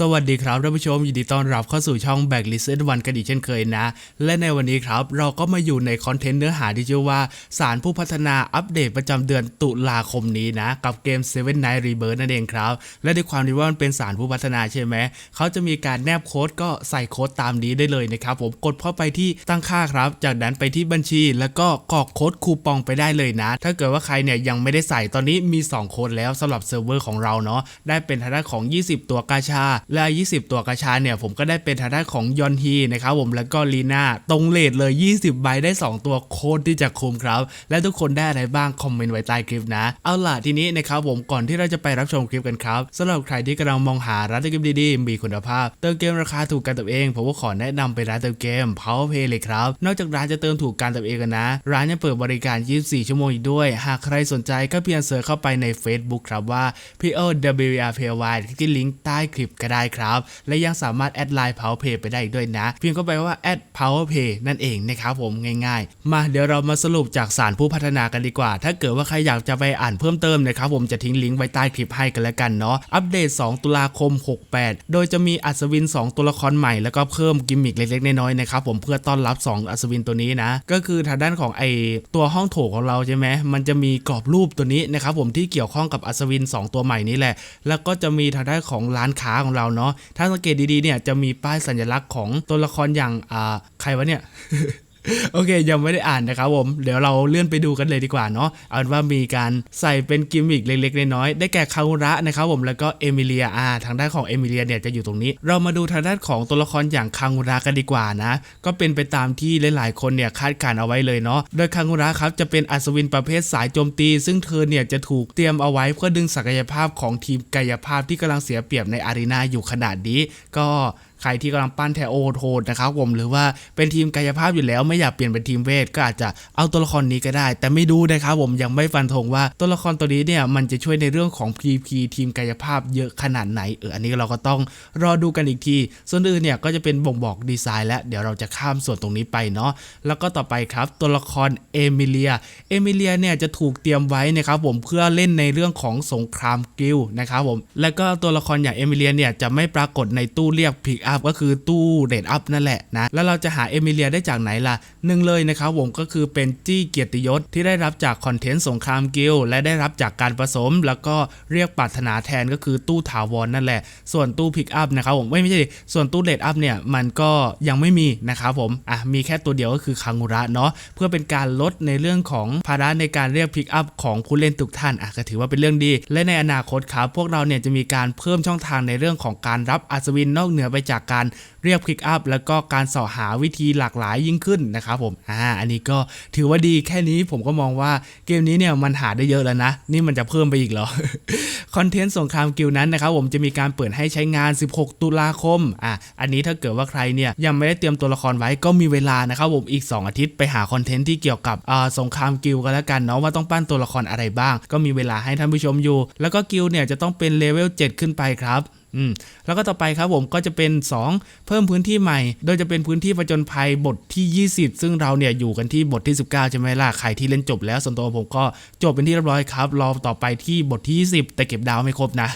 สวัสดีครับท่านผู้ชมยินดีต้อนรับเข้าสู่ช่อง Backlist วันกันอีกเช่นเคยนะ และในวันนี้ครับเราก็มาอยู่ในคอนเทนต์เนื้อหาที่ชื่อว่า สารผู้พัฒนาอัปเดตประจำเดือนตุลาคมนี้นะ กับเกม Seven Night Rebirth นั่นเองครับ และด้วยความที่ว่ามันเป็นสารผู้พัฒนาใช่ไหม เขาจะมีการแนบโค้ดก็ใส่โค้ดตามนี้ได้เลยนะครับผมกดเข้าไปที่ตั้งค่าครับ จากนั้นไปที่บัญชี แล้วก็กรอกโค้ดคูปองไปได้เลยนะ ถ้าเกิดว่าใครเนี่ยยังไม่ได้ใส่ตอนนี้มี 2 โค้ดแล้วสำหรับเซิร์ฟเวอร์ของเราเนาะได้เป็นทางด้านของ 20 ตัวกาชาและ 20 ตัวกาชาเนี่ยผมก็ได้เป็นทางด้านของยอนฮีนะครับผมแล้วก็ลีน่าตรงเลทเลย 20 ใบได้ 2 ตัวโค้ดที่จะคุมครับ และทุกคนได้อะไรบ้างคอมเมนต์ไว้ใต้คลิปนะ เอาล่ะทีนี้นะครับผมก่อนที่เราจะไปรับชมคลิปกันครับสำหรับใครที่กำลังมองหาร้านเติมเกมดีๆ มีคุณภาพ เติมเกมราคาถูกกันตัวเอง ผมก็ขอแนะนำไปร้านเติมเกม Powerplay เลยครับ นอกจากร้านจะเติมถูกกันตัวเองกันนะ ร้านยังเปิดบริการ 24 ชั่วโมงอีกด้วย หากใครสนใจก็เพียงเสิร์ชเข้าไปใน Facebook ครับว่า p o w r p y ที่ลิงก์ใต้คลิปก็ได้ครับ และยังสามารถแอดไลน์ powerpay ไปได้อีกด้วยนะเพียงเข้าไปว่าแอด powerpay นั่นเองนะครับผมง่ายๆ มาเดี๋ยวเรามาสรุปจากสารผู้พัฒนากันดีกว่า ถ้าเกิดว่าใครอยากจะไปอ่านเพิ่มเติมนะครับผมจะทิ้งลิงก์ไว้ใต้คลิปให้กันแล้วกันเนาะอัปเดต 2 ตุลาคม 68 โดยจะมีอัศวิน 2 ตัวละครใหม่แล้วก็เพิ่มกิมมิคเล็กๆน้อยๆนะครับผมเพื่อต้อนรับ 2 อัศวินตัวนี้นะ ก็คือทางด้านของไอตัวห้องโถงของเราใช่ไหมมันจะมีกรอบรูปตัวนี้นะครับผมที่เกี่ยวข้องกับอัศวิน 2 ตัวใหม่นี้แหละ แล้วก็จะมีทางด้านของร้านค้าของเราเนาะถ้าสังเกตดีๆเนี่ยจะมีป้ายสัญลักษณ์ของตัวละครอย่างอ่าใครวะเนี่ย โอเค ยังไม่ได้อ่านนะครับผม เดี๋ยวเราเลื่อนไปดูกันเลยดีกว่าเนาะเอาเป็นว่ามีการใส่เป็นกิมมิคเล็กๆน้อยๆได้แก่คารุระนะครับผมแล้วก็เอมิเลียอาทางด้านของเอมิเลียเนี่ยจะอยู่ตรงนี้ เรามาดูทางด้านของตัวละครอย่างคารุระกันดีกว่านะ ก็เป็นไปตามที่หลายๆคนเนี่ยคาดการ์เอาไว้เลยเนาะโดยคารุระครับจะเป็นอัศวินประเภทสายโจมตี ซึ่งเธอเนี่ยจะถูกเตรียมเอาไว้เพื่อดึงศักยภาพของทีมกายภาพที่กำลังเสียเปรียบในอารีนาอยู่ขนาดนี้ก็ ใครที่กำลังปั้นแทโอโทนนะครับผมหรือว่าเป็นทีมกายภาพอยู่แล้ว ไม่อยากเปลี่ยนเป็นทีมเวทก็อาจจะเอาตัวละครนี้ก็ได้ แต่ไม่ดูนะครับผมยังไม่ฟันธงว่าตัวละครตัวนี้เนี่ยมันจะช่วยในเรื่องของ PP ทีมกายภาพเยอะขนาดไหนเอออันนี้เราก็ต้องรอดูกันอีกที ส่วนอื่นเนี่ยก็จะเป็นบ่งบอกดีไซน์และเดี๋ยวเราจะข้ามส่วนตรงนี้ไปเนาะแล้วก็ต่อไปครับตัวละครเอมิเลียเอมิเลียเนี่ยจะถูกเตรียมไว้นะครับผมเพื่อเล่นในเรื่องของสงครามกิลนะครับผมแล้วก็ตัวละครอย่างเอมิเลียเนี่ยจะไม่ปรากฏในตู้เรียกพิกอัพก็คือตู้เรดอัพนั่นแหละนะ แล้วเราจะหาเอมิเลียได้จากไหนล่ะหนึ่งเลยนะครับผมก็คือเป็นจี้เกียรติยศที่ได้รับจากคอนเทนต์สงครามกิลและได้รับจากการผสม แล้วก็เรียกปรารถนาแทนก็คือตู้ถาวรนั่นแหละ ส่วนตู้พิกอัพนะครับผมไม่ไม่ใช่ส่วนตู้เรดอัพเนี่ยมันก็ยังไม่มีนะครับผมอะมีแค่ตัวเดียวก็คือคังุระเนาะเพื่อเป็นการลดในเรื่องของภาระในการเรียกพิกอัพของผู้เล่นทุกท่านอะก็ถือว่าเป็นเรื่องดี และในอนาคตครับพวกเราเนี่ยจะมีการเพิ่มช่องทางในเรื่องของการรับอัศวินนอกเหนือไปจากการเรียกพิกอัพแล้วก็การเสาะหาวิธีหลากหลายยิ่งขึ้นนะครับผมอ่าอันนี้ก็ถือว่าดีแค่นี้ผมก็มองว่าเกมนี้เนี่ยมันหาได้เยอะแล้วนะ นี่มันจะเพิ่มไปอีกเหรอคอนเทนต์สงครามกิลนั้นนะครับผมจะมีการเปิดให้ใช้งาน 16 ตุลาคมอะอันนี้ถ้าเกิดว่าใครเนี่ยยังไม่ได้เตรียมตัวละครไว้ก็มีเวลานะครับผมอีก 2 อาทิตย์ไปหาคอนเทนต์ที่เกี่ยวกับอ่าสงครามกิลกันแล้วกันเนาะว่าต้องปั้นตัวละครอะไรบ้าง ก็มีเวลาให้ท่านผู้ชมอยู่ แล้วก็กิลเนี่ยจะต้องเป็นเลเวล7ขึ้นไปครับ อืมแล้วก็ต่อไปครับผมก็จะเป็น 2 เพิ่มพื้นที่ใหม่ โดยจะเป็นพื้นที่ผจญภัยบทที่ 20 ซึ่งเราเนี่ยอยู่กันที่บทที่ 19ใช่ไหมล่ะใครที่เล่นจบแล้วส่วนตัวผมก็จบเป็นที่เรียบร้อยครับ รอต่อไปที่บทที่ 20 แต่เก็บดาวไม่ครบนะ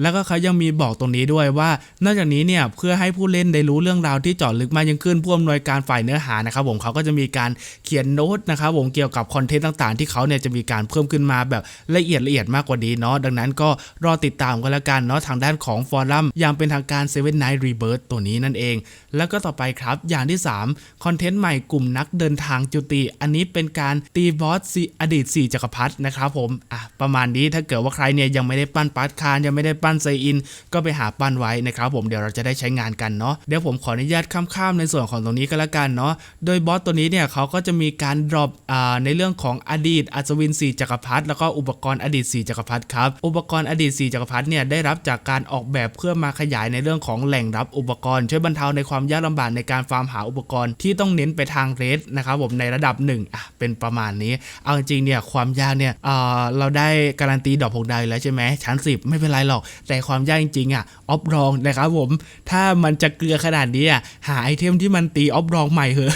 แล้วก็เขายังมีบอกตรงนี้ด้วยว่า นอกจากนี้เนี่ยเพื่อให้ผู้เล่นได้รู้เรื่องราวที่เจาะลึกมากยิ่งขึ้นผู้อำนวยการฝ่ายเนื้อหานะครับผมเขาก็จะมีการเขียนโน้ตนะครับผมเกี่ยวกับคอนเทนต์ต่างๆ ที่เขาเนี่ยจะมีการเพิ่มขึ้นมาแบบละเอียดละเอียดมากกว่านี้เนาะดังนั้นก็รอติดตามกันแล้วกันเนาะทางด้านของฟอลัมอย่างเป็นทางการ Seven Night Rebirth ตัวนี้นั่นเอง แล้วก็ต่อไปครับ อย่างที่3คอนเทนต์ใหม่กลุ่มนักเดินทางจุติ อันนี้เป็นการตีบอสซีอดีต 4จักรพรรดินะครับผมอะประมาณนี้ถ้าเกิดว่าใครเนี่ยยังไม่ได้ปั้นปาร์ตคารยังไม่ได้ปั้นไซอิน ก็ไปหาปั้นไว้นะครับผมเดี๋ยวเราจะได้ใช้งานกันเนาะเดี๋ยวผมขออนุญาตข้ามๆในส่วนของตรงนี้ก็แล้วกันเนาะโดยบอสตัวนี้เนี่ยเขาก็จะมีการดรอปอ่าในเรื่องของอดีตอัศวิน 4จักรพรรดิแล้วก็อุปกรณ์อดีต 4จักรพรรดิครับอุปกรณ์อดีต 4จักรพรรดิเนี่ยได้รับจากการออกแบบเพื่อมาขยายในเรื่องของแหล่งรับอุปกรณ์ช่วยบรรเทาในความยากลำบากในการฟาร์มหาอุปกรณ์ที่ต้องเน้นไปทางเรสนะครับผมในระดับหนึ่งอะเป็นประมาณนี้ เอาจริงเนี่ยความยากเนี่ยเเราได้การันตีดอกหกดาวอยู่แล้วใช่ไหมชั้น 10 ไม่เป็นไรหรอก แต่ความยากจริงๆอะออฟรองนะครับผมถ้ามันจะเกลือขนาดนี้อะหาไอเทมที่มันตีออฟรองใหม่เหอะ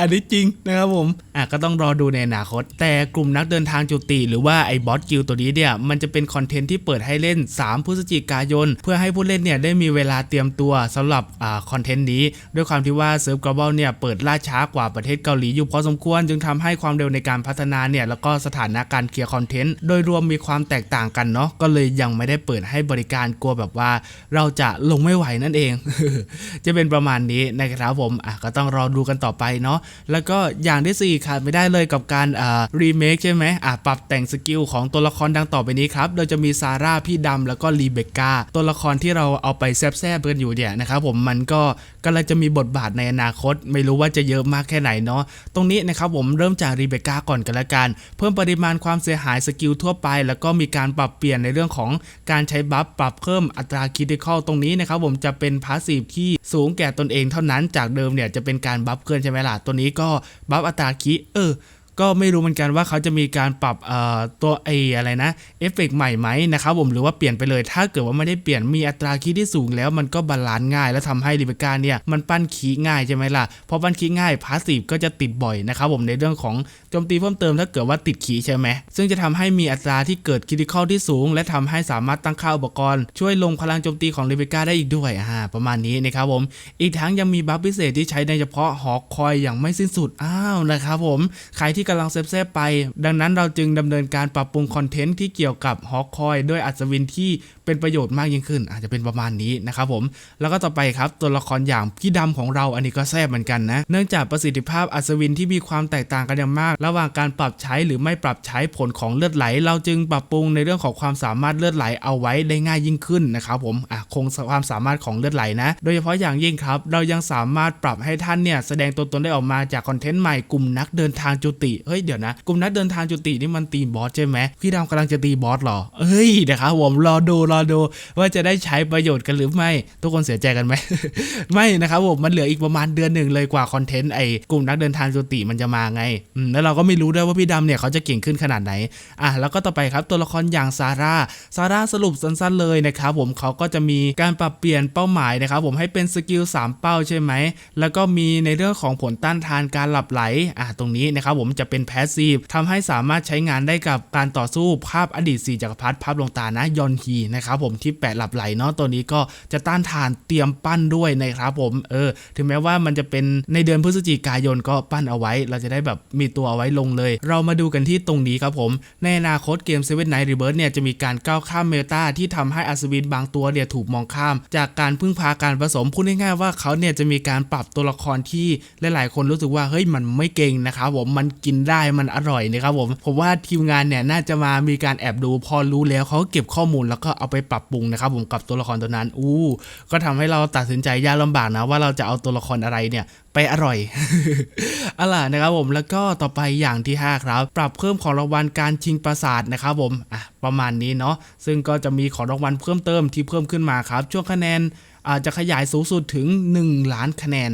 อันนี้จริงนะครับผมอะก็ต้องรอดูในอนาคต แต่กลุ่มนักเดินทางจุติ หรือว่าไอ้บอสกิลตัวนี้เนี่ยมันจะเป็นคอนเทนต์ที่เปิดให้เล่น 3 พฤศจิกายน เพื่อให้ผู้เล่นเนี่ยได้มีเวลาเตรียมตัวสำหรับอ่าคอนเทนต์นี้ ด้วยความที่ว่าเซิร์ฟ global เนี่ยเปิดล่าช้ากว่าประเทศเกาหลีอยู่พอสมควร จึงทำให้ความเร็วในการพัฒนาเนี่ยแล้วก็สถานะการเคลียร์คอนเทนต์โดยรวมมีความแตกต่างกันเนาะก็เลยยังไม่ได้เปิดให้บริการกลัวแบบว่า เราจะลงไม่ไหวนั่นเอง จะเป็นประมาณนี้นะครับผมอะก็ต้องรอดูกันต่อไปเนาะแล้วก็อย่างที่สี่ขาดไม่ได้เลยกับการอ่ารีเมคใช่ไหมอะปรับแต่งสกิลของตัวละครดังต่อไปนี้ครับโดยจะมีซาร่าพี่ดำแล้วก็รีเบคก้าตัวละครที่เราเอาไปแซบๆกันอยู่เนี่ยนะครับผมมันก็กำลังจะมีบทบาทในอนาคต ไม่รู้ว่าจะเยอะมากแค่ไหนเนาะตรงนี้นะครับผมเริ่มจากรีเบคก้าก่อนกันละกัน เพิ่มปริมาณความเสียหายสกิลทั่วไป แล้วก็มีการปรับเปลี่ยนในเรื่องของการใช้บัฟปรับเพิ่มอัตราคิด i คอลตรงนี้นะครับผมจะเป็นพาสซีฟที่สูงแก่ตนเองเท่านั้นจากเดิมเนี่ยจะเป็นการบัฟเกินใช่ไหมลาดตัวนี้ก็บัฟอัตราคิเออ ก็ไม่รู้เหมือนกันว่าเขาจะมีการปรับตัวไออะไรนะเอฟเฟกต์ใหม่ไหมนะครับผมหรือว่าเปลี่ยนไปเลย ถ้าเกิดว่าไม่ได้เปลี่ยนมีอัตราคีที่สูงแล้วมันก็บาลานซ์ง่าย แล้วทำให้ริเบกาเนี่ยมันปั้นคีง่ายใช่ไหมล่ะพอปั้นคีง่ายพาสซีฟก็จะติดบ่อยนะครับผมในเรื่องของโจมตีเพิ่มเติมถ้าเกิดว่าติดคีใช่ไหมซึ่งจะทำให้มีอัตราที่เกิดคิดิคอลที่สูง และทำให้สามารถตั้งค่าอุปกรณ์ช่วยลงพลังโจมตีของริเบกาได้อีกด้วยอ่าประมาณนี้นะครับผมอีกทั้งยังมีบัฟพิเศษที่ใช้ในเฉพาะหอคอยอย่างไม่สิ้นสุดอ้าวนะครับผมใครที่กำลังเซฟเซฟไป ดังนั้นเราจึงดำเนินการปรับปรุงคอนเทนต์ที่เกี่ยวกับฮอคคอย ด้วยอัศวินที่ เป็นประโยชน์มากยิ่งขึ้น อาจจะเป็นประมาณนี้นะครับผมแล้วก็ต่อไปครับตัวละครอย่างพี่ดำของเราอันนี้ก็แซ่บเหมือนกันนะเนื่องจากประสิทธิภาพอัศวินที่มีความแตกต่างกันอย่างมาก ระหว่างการปรับใช้หรือไม่ปรับใช้ผลของเลือดไหล เราจึงปรับปรุงในเรื่องของความสามารถเลือดไหลเอาไว้ได้ง่ายยิ่งขึ้นนะครับผมอะคงความสามารถของเลือดไหลนะ โดยเฉพาะอย่างยิ่งครับ เรายังสามารถปรับให้ท่านเนี่ยแสดงตัวตนได้ออกมาจากคอนเทนต์ใหม่กลุ่มนักเดินทางจุติเฮ้ยเดี๋ยวนะกลุ่มนักเดินทางจุตินี่มันตีบอสใช่ไหมพี่ดำกำลังจะตีบอสหรอเอ้ยนะครับผมรอดูรอดูว่าจะได้ใช้ประโยชน์กันหรือไม่ ทุกคนเสียใจกันไหม ไม่นะครับผมมันเหลืออีกประมาณเดือนหนึ่งเลยกว่าคอนเทนต์ไอ้กลุ่มนักเดินทางจุติมันจะมาไงแล้วเราก็ไม่รู้ด้วยว่าพี่ดำเนี่ยเขาจะเก่งขึ้นขนาดไหนอะแล้วก็ต่อไปครับตัวละครอย่างซาร่าซาร่าสรุปสั้นๆเลยนะครับผมเขาก็จะมีการปรับเปลี่ยนเป้าหมายนะครับผมให้เป็นสกิล3 เป้าใช่ไหมแล้วก็มีในเรื่องของผลต้านทานการหลับไหลอะตรงนี้นะครับผมจะเป็นแพสซีฟทำให้สามารถใช้งานได้กับการต่อสู้ภาพอดีตสี่จักรพรรดิภาพลงตานะยอนฮีนะครับครับผมที่แปะหลับไหลเนาะตัวนี้ก็จะต้านทานเตรียมปั้นด้วยนะครับผมเออถึงแม้ว่ามันจะเป็นในเดือนพฤศจิกายนก็ปั้นเอาไว้ เราจะได้แบบมีตัวเอาไว้ลงเลย เรามาดูกันที่ตรงนี้ครับผม ในอนาคตเกม Seven Night Rebirth เนี่ยจะมีการก้าวข้ามเมตาที่ทำให้อัศวินบางตัวเนี่ยถูกมองข้าม จากการพึ่งพาการผสมพูดง่ายๆว่าเขาเนี่ยจะมีการปรับตัวละครที่หลายๆ คนรู้สึกว่าเฮ้ยมันไม่เก่งนะครับผมมันกินได้มันอร่อยนะครับผมผมว่าทีมงานเนี่ยน่าจะมามีการแอบดูพอรู้แล้วเขาก็เก็บข้อมูลแล้วก็เอาไปไปปรับปรุงนะครับผมกับตัวละครตัวนั้นอู้ก็ทำให้เราตัดสินใจยากลำบากนะว่าเราจะเอาตัวละครอะไรเนี่ยไปอร่อยอะล่ะนะครับผมแล้วก็ต่อไปอย่างที่ 5 ครับ ปรับเพิ่มของรางวัลการชิงปราสาทนะครับผมอะประมาณนี้เนาะซึ่งก็จะมีของรางวัลเพิ่มเติมที่เพิ่มขึ้นมาครับช่วงคะแนน จจะขยายสูงสุดถึง 1 ล้านคะแนน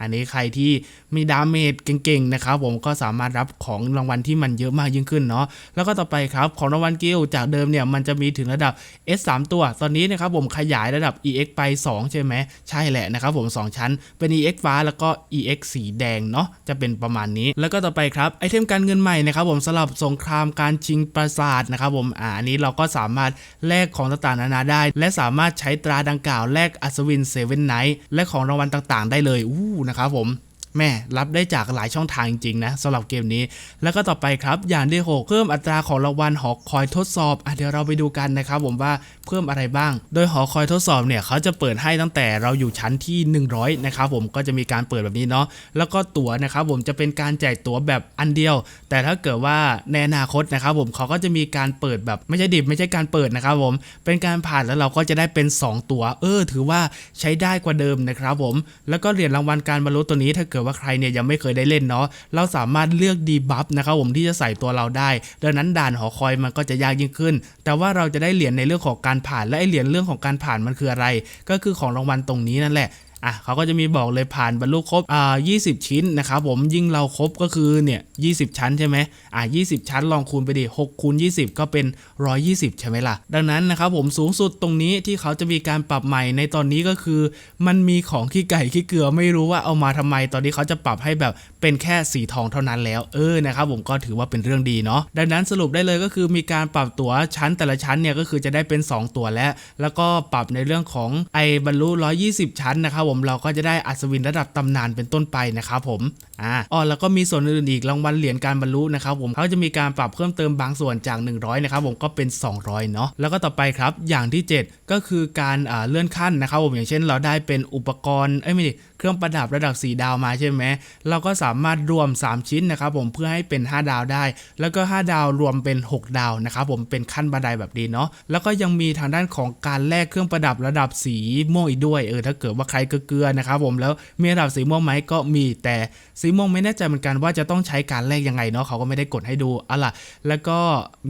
อันนี้ใครที่มีดาเมจเก่งๆนะครับผมก็สามารถรับของรางวัลที่มันเยอะมากยิ่งขึ้นเนาะแล้วก็ต่อไปครับของรางวัลกิลจากเดิมเนี่ยมันจะมีถึงระดับ S 3ตัว ตอนนี้นะครับผมขยายระดับ EX ไป 2 ใช่ไหมใช่แหละนะครับผม 2 ชั้นเป็น EX ฟ้าแล้วก็ EX สีแดงเนาะจะเป็นประมาณนี้ แล้วก็ต่อไปครับไอเทมการเงินใหม่นะครับผมสำหรับสงครามการชิงปราสาทนะครับผมอ่าอันนี้เราก็สามารถแลกของต่างๆนานาได้ และสามารถใช้ตราดังกล่าวแลกอศวินเซเว่นไนท์และของรางวัลต่างๆ ได้เลยอู้นะครับผม แม่รับได้จากหลายช่องทางจริงๆนะสำหรับเกมนี้ แล้วก็ต่อไปครับอย่างที่หกเพิ่มอัตราของรางวัลหอคอยทดสอบอเดี๋ยวเราไปดูกันนะครับผมว่าเพิ่มอะไรบ้าง โดยหอคอยทดสอบเนี่ยเขาจะเปิดให้ตั้งแต่เราอยู่ชั้นที่ 100นะครับผมก็จะมีการเปิดแบบนี้เนาะแล้วก็ตั๋วนะครับผมจะเป็นการแจกตั๋วแบบอันเดียว แต่ถ้าเกิดว่าในอนาคตนะครับผมเขาก็จะมีการเปิดแบบไม่ใช่ดิบไม่ใช่การเปิดนะครับผมเป็นการผ่านแล้วเราก็จะได้เป็น 2 ตั๋วเออ ถือว่าใช้ได้กว่าเดิมนะครับผมแล้วก็เหรียญรางวัลการบรรลุตัวนี้ถ้าเกิดว่าใครเนี่ยยังไม่เคยได้เล่นเนาะเราสามารถเลือกดีบัฟนะครับผมที่จะใส่ตัวเราได้ ดังนั้นด่านหอคอยมันก็จะยากยิ่งขึ้น แต่ว่าเราจะได้เหรียญในเรื่องของการผ่านและไอเหรียญเรื่องของการผ่านมันคืออะไร ก็คือของรางวัลตรงนี้นั่นแหละ อะเขาก็จะมีบอกเลยผ่านบรรลุครบอ่า20 ชิ้นนะครับผมยิ่งเราครบก็คือเนี่ย20 ชั้นใช่ไหมอะ20 ชั้นลองคูณไปดิ6คูณ20 ก็เป็น 120 ใช่ไหมล่ะ ดังนั้นนะครับผมสูงสุดตรงนี้ที่เขาจะมีการปรับใหม่ในตอนนี้ก็คือ มันมีของขี้ไก่ขี้เกลือไม่รู้ว่าเอามาทำไม ตอนนี้เขาจะปรับให้แบบเป็นแค่สีทองเท่านั้นแล้วเออนะครับผมก็ถือว่าเป็นเรื่องดีเนาะดังนั้นสรุปได้เลยก็คือมีการปรับตั๋วชั้นแต่ละชั้นเนี่ยก็คือจะได้เป็น 2 ตั๋วแล้ว แล้วก็ปรับในเรื่องของไอบรรลุ 120 ชั้นนะครับผมเราก็จะได้อัศวินระดับตำนานเป็นต้นไปนะครับผมอ่าอ๋อแล้วก็มีส่วนอื่นอีกรางวัลเหรียญการบรรลุนะครับผมเขาจะมีการปรับเพิ่มเติมบางส่วนจาก 100นะครับผมก็เป็น 200เนาะแล้วก็ต่อไปครับอย่างที่ 7 ก็คือการเลื่อนขั้นนะครับผมอย่างเช่นเราได้เป็นอุปกรณ์เอ้ยไม่ดิ เครื่องประดับระดับ 4 ดาวมาใช่ไหมเราก็สามารถรวม 3 ชิ้นนะครับผมเพื่อให้เป็น 5 ดาวได้ แล้วก็ 5 ดาวรวมเป็น 6 ดาวนะครับผมเป็นขั้นบันไดแบบนี้เนาะแล้วก็ยังมีทางด้านของการแลกเครื่องประดับระดับสีม่วงอีกด้วยเออถ้าเกิดว่าใครเกลือๆนะครับผมแล้วมีระดับสีม่วงไหมก็มีแต่สีม่วงไม่แน่ใจเหมือนกันว่าจะต้องใช้การแลกยังไงเนาะเขาก็ไม่ได้กดให้ดูอาล่ะแล้วก็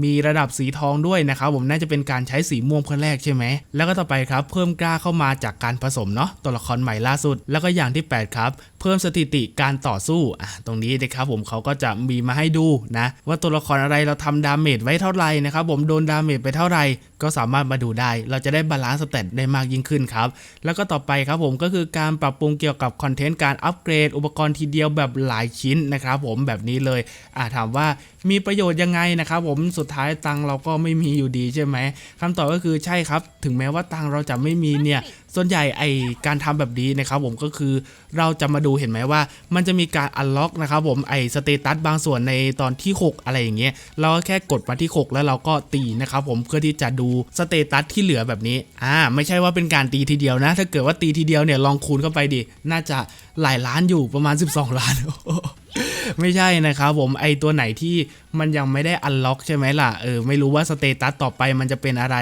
มีระดับสีทองด้วยนะครับผมน่าจะเป็นการใช้สีม่วงเพื่อแลกใช่ไหมแล้วก็ต่อไปครับเพิ่มกล้าเข้ามาจากการผสมเนาะตัวละครใหม่ล่าสุดแล้วก็อย่างที่ 8 ครับ เพิ่มสถิติการต่อสู้อะตรงนี้นะครับผมเขาก็จะมีมาให้ดูนะ ว่าตัวละครอะไรเราทำดาเมจไว้เท่าไหร่นะครับผมโดนดาเมจไปเท่าไหร่ก็สามารถมาดูได้ เราจะได้บาลานซ์สเตตได้มากยิ่งขึ้นครับ แล้วก็ต่อไปครับผมก็คือการปรับปรุงเกี่ยวกับคอนเทนต์การอัปเกรด อุปกรณ์ทีเดียวแบบหลายชิ้นนะครับผมแบบนี้เลยอ่าถามว่ามีประโยชน์ยังไงนะครับผมสุดท้ายตังเราก็ไม่มีอยู่ดีใช่ไหมคำตอบก็คือใช่ครับ ถึงแม้ว่าตังเราจะไม่มีเนี่ย ส่วนใหญ่ไอการทำแบบนี้นะครับผมก็คือเราจะมาดูเห็นไหมว่า มันจะมีการอันล็อกนะครับผมไอสเตตัสบางส่วนในตอนที่ 6 อะไรอย่างเงี้ยเราก็แค่กดมาที่ 6 แล้วเราก็ตีนะครับผมเพื่อที่จะดูสเตตัสที่เหลือแบบนี้อ่าไม่ใช่ว่าเป็นการตีทีเดียวนะ ถ้าเกิดว่าตีทีเดียวเนี่ยลองคูณเข้าไปดิน่าจะหลายล้านอยู่ประมาณ 12 ล้านไม่ใช่นะครับผมไอตัวไหนที่มันยังไม่ได้อันล็อกใช่ไหมล่ะเออไม่รู้ว่าสเตตัสต่อไปมันจะเป็นอะไร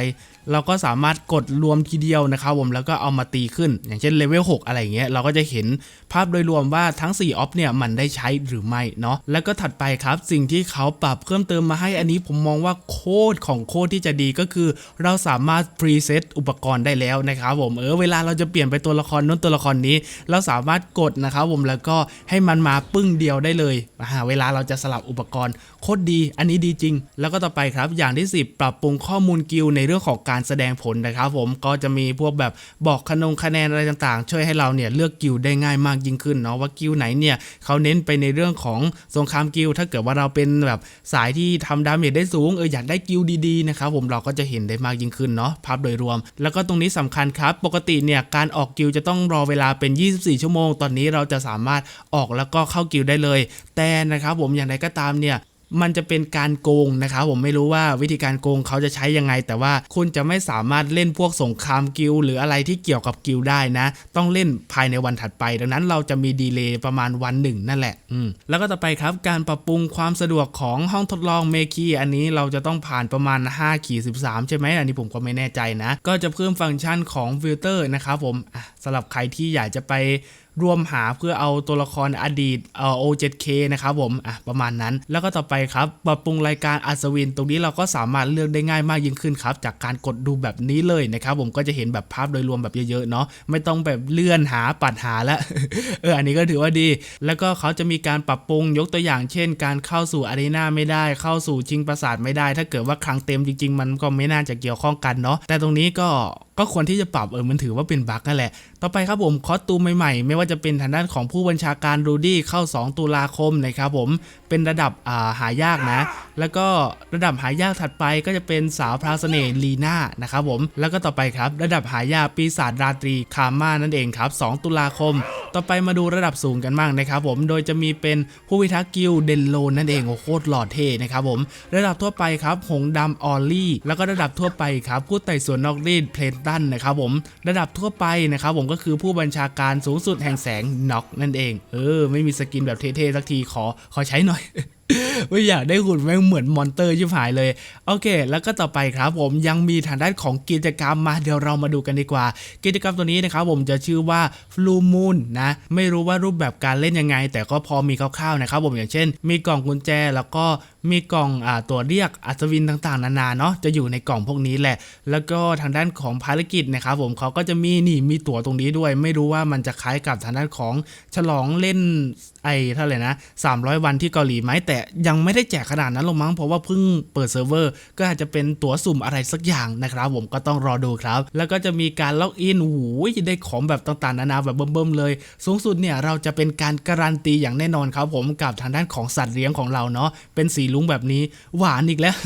เราก็สามารถกดรวมทีเดียวนะครับผมแล้วก็เอามาตีขึ้น อย่างเช่นเลเวล6อะไรอย่างเงี้ยเราก็จะเห็นภาพโดยรวมว่าทั้ง4ออฟเนี่ยมันได้ใช้หรือไม่เนาะแล้วก็ถัดไปครับสิ่งที่เขาปรับเพิ่มเติมมาให้อันนี้ผมมองว่าโคตรของโคตรที่จะดีก็คือ เราสามารถพรีเซตอุปกรณ์ได้แล้วนะครับผมเออเวลาเราจะเปลี่ยนไปตัวละครนู้นตัวละครนี้ เราสามารถกดนะครับผมแล้วก็ให้มันมาปึ้งเดียวได้เลยอ่าเวลาเราจะสลับอุปกรณ์โคตรดี อันนี้ดีจริง แล้วก็ต่อไปครับอย่างที่ 10 ปรับปรุงข้อมูลกิลในเรื่องของการแสดงผลนะครับผมก็จะมีพวกแบบบอกคะนงคะแนนอะไรต่างๆ ช่วยให้เราเนี่ยเลือกกิลได้ง่ายมากยิ่งขึ้นเนาะว่ากิลไหนเนี่ยเขาเน้นไปในเรื่องของสงครามกิลถ้าเกิดว่าเราเป็นแบบสายที่ทำดาเมจได้สูงเอออยากได้กิลด์ดีๆนะครับผมเราก็จะเห็นได้มากยิ่งขึ้นเนาะภาพโดยรวม แล้วก็ตรงนี้สำคัญครับ ปกติเนี่ยการออกกิลจะต้องรอเวลาเป็น 24 ชั่วโมง ตอนนี้เราจะสามารถออกแล้วก็เข้ากิลได้เลย แต่นะครับผมอย่างไรก็ตามเนี่ย มันจะเป็นการโกงนะครับผมไม่รู้ว่าวิธีการโกงเขาจะใช้ยังไง แต่ว่าคุณจะไม่สามารถเล่นพวกสงครามกิลหรืออะไรที่เกี่ยวกับกิลได้นะ ต้องเล่นภายในวันถัดไป ดังนั้นเราจะมีดีเลย์ประมาณวันหนึ่งนั่นแหละอืมแล้วก็ต่อไปครับการปรับปรุงความสะดวกของห้องทดลองเมคีอันนี้เราจะต้องผ่านประมาณ5ขีด13 ใช่ไหมอันนี้ผมก็ไม่แน่ใจนะ ก็จะเพิ่มฟังก์ชันของฟิลเตอร์นะครับผมสำหรับใครที่อยากจะไป รวมหาเพื่อเอาตัวละครอดีตเอ่อ O7K นะครับผมอะประมาณนั้น แล้วก็ต่อไปครับปรับปรุงรายการอัศวิน ตรงนี้เราก็สามารถเลือกได้ง่ายมากยิ่งขึ้นครับ จากการกดดูแบบนี้เลยนะครับผมก็จะเห็นแบบภาพโดยรวมแบบเยอะๆเนาะไม่ต้องแบบเลื่อนหาปัดหาแล้วเอออันนี้ก็ถือว่าดี แล้วก็เขาจะมีการปรับปรุงยกตัวอย่างเช่น การเข้าสู่อารีนาไม่ได้ เข้าสู่ชิงปราสาทไม่ได้ ถ้าเกิดว่าครั้งเต็มจริง ๆ มันก็ไม่น่าจะเกี่ยวข้องกันเนาะแต่ตรงนี้ก็ก็ควรที่จะปรับเออมันถือว่าเป็นบั๊กนั่นแหละ ต่อไปครับผมคอสตูมใหม่ๆไม่ว่าจะเป็นทางด้านของผู้บัญชาการรูดี้เข้า 2 ตุลาคมนะครับผมเป็นระดับาหายากนะ แล้วก็ระดับหายากถัดไปก็จะเป็นสาวพราวเสน่ห์ลีน่านะครับผมแล้วก็ต่อไปครับ ระดับหายากปีศาจราตรีคาม่านั่นเองครับ 2 ตุลาคม ต่อไปมาดูระดับสูงกันบ้างนะครับผมโดยจะมีเป็นผู้พิทักษ์กิลเดนโลนนั่นเองโอ้โคตรหล่อเท่นะครับผมระดับทั่วไปครับหงดำออลลี่ แล้วก็ระดับทั่วไปครับผู้ไต่สวนนอกรีดเพลนตันนะครับผมระดับทั่วไปนะครับผมก็คือผู้บัญชาการสูงสุดแห่งแสงน็อกนั่นเอง เออ ไม่มีสกินแบบเท่ๆสักทีขอขอใช้หน่อย ไม่อยากได้หุ่นแม่งเหมือนมอนเตอร์ชิบหายเลย โอเค แล้วก็ต่อไปครับผมยังมีทางด้านของกิจกรรมมาเดี๋ยวเรามาดูกันดีกว่า กิจกรรมตัวนี้นะครับผมจะชื่อว่า Blue Moon นะ ไม่รู้ว่ารูปแบบการเล่นยังไง แต่ก็พอมีคร่าวๆนะครับผมอย่างเช่น มีกล่องกุญแจแล้วก็มีกล่องอตัวเรียกอัศวินต่างๆ นานาเนาะจะอยู่ในกล่องพวกนี้แหละ แล้วก็ทางด้านของภารกิจนะครับผมเขาก็จะมีนี่มีตั๋วตรงนี้ด้วย ไม่รู้ว่ามันจะคล้ายกับทางด้านของฉลองเล่นไอ้เท่าไหร่นะ300 วันที่เกาหลีไหมแต่ยังไม่ได้แจกขนาดนั้นหรอมั้งเพราะว่าเพิ่งเปิดเซิร์ฟเวอร์ ก็อาจจะเป็นตั๋วสุ่มอะไรสักอย่างนะครับผมก็ต้องรอดูครับ แล้วก็จะมีการล็อกอินโอ้โหได้ของแบบต่างๆนานาแบบเบิ่มๆเลย สูงสุดเนี่ยเราจะเป็นการการันตีอย่างแน่นอนครับผมกับทางด้านของสัตว์เลี้ยงของเราเนาะเป็นสีลุงแบบนี้หวานอีกแล้ว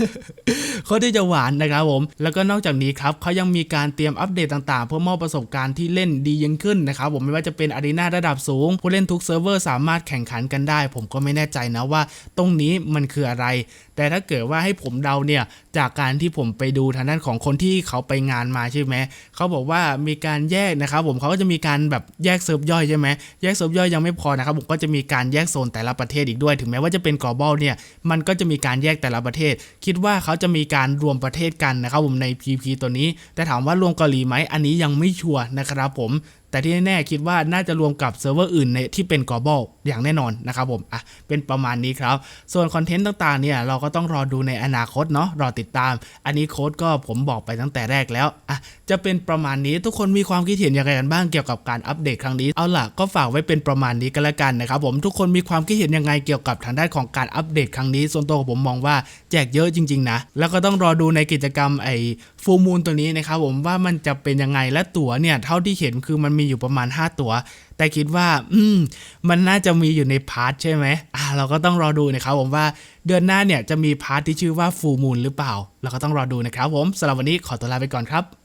เขาที่จะหวานนะครับผม แล้วก็นอกจากนี้ครับเขายังมีการเตรียมอัปเดตต่างๆ เพื่อมอบประสบการณ์ที่เล่นดียิ่งขึ้นนะครับผมไม่ว่าจะเป็นอารีนาระดับสูง ผู้เล่นทุกเซิร์ฟเวอร์สามารถแข่งขันกันได้ ผมก็ไม่แน่ใจนะว่าตรงนี้มันคืออะไร แต่ถ้าเกิดว่าให้ผมเดาเนี่ยจากการที่ผมไปดูทางด้านของคนที่เขาไปงานมาใช่ไหมเขาบอกว่ามีการแยกนะครับ ผมเขาก็จะมีการแบบแยกเซิร์ฟย่อยใช่ไหมแยกเซิร์ฟย่อยยังไม่พอนะครับผมก็จะมีการแยกโซนแต่ละประเทศอีกด้วย ถึงแม้ว่าจะเป็นก l o b a l เนี่ยมันก็จะมีการแยกแต่ละประเทศ คิดว่าเขาจะมีการรวมประเทศกันนะครับผมใน PP ตัวนี้ แต่ถามว่ารวมเกาหลีไหมอันนี้ยังไม่ชัวร์นะครับผม แต่ที่แน่ๆคิดว่าน่าจะรวมกับเซิร์ฟเวอร์อื่นในที่เป็น global อย่างแน่นอนนะครับผมอะเป็นประมาณนี้ครับ ส่วนคอนเทนต์ต่างๆเนี่ยเราก็ต้องรอดูในอนาคตเนาะรอติดตาม อันนี้โค้ดก็ผมบอกไปตั้งแต่แรกแล้วอะจะเป็นประมาณนี้ทุกคนมีความคิดเห็นยังไงกันบ้างเกี่ยวกับการอัปเดตครั้งนี้เอาล่ะก็ฝากไว้เป็นประมาณนี้กันละกันนะครับผมทุกคนมีความคิดเห็นยังไงเกี่ยวกับทางด้านของการอัปเดตครั้งนี้ ส่วนตัวผมมองว่าแจกเยอะจริง ๆ นะ แล้วก็ต้องรอดูในกิจกรรมไอ้ฟูมูลตัวนี้นะครับผมว่ามันจะเป็นยังไงและตั๋วเนี่ยเท่าที่เห็นคือมันมีอยู่ประมาณ 5 ตัว แต่คิดว่า อืม มันน่าจะมีอยู่ในพาร์ทใช่ไหมอ่าเราก็ต้องรอดูนะครับผมว่าเดือนหน้าเนี่ยจะมีพาร์ทที่ชื่อว่าฟูมูลหรือเปล่า เราก็ต้องรอดูนะครับผมสำหรับวันนี้ขอตัวลาไปก่อนครับ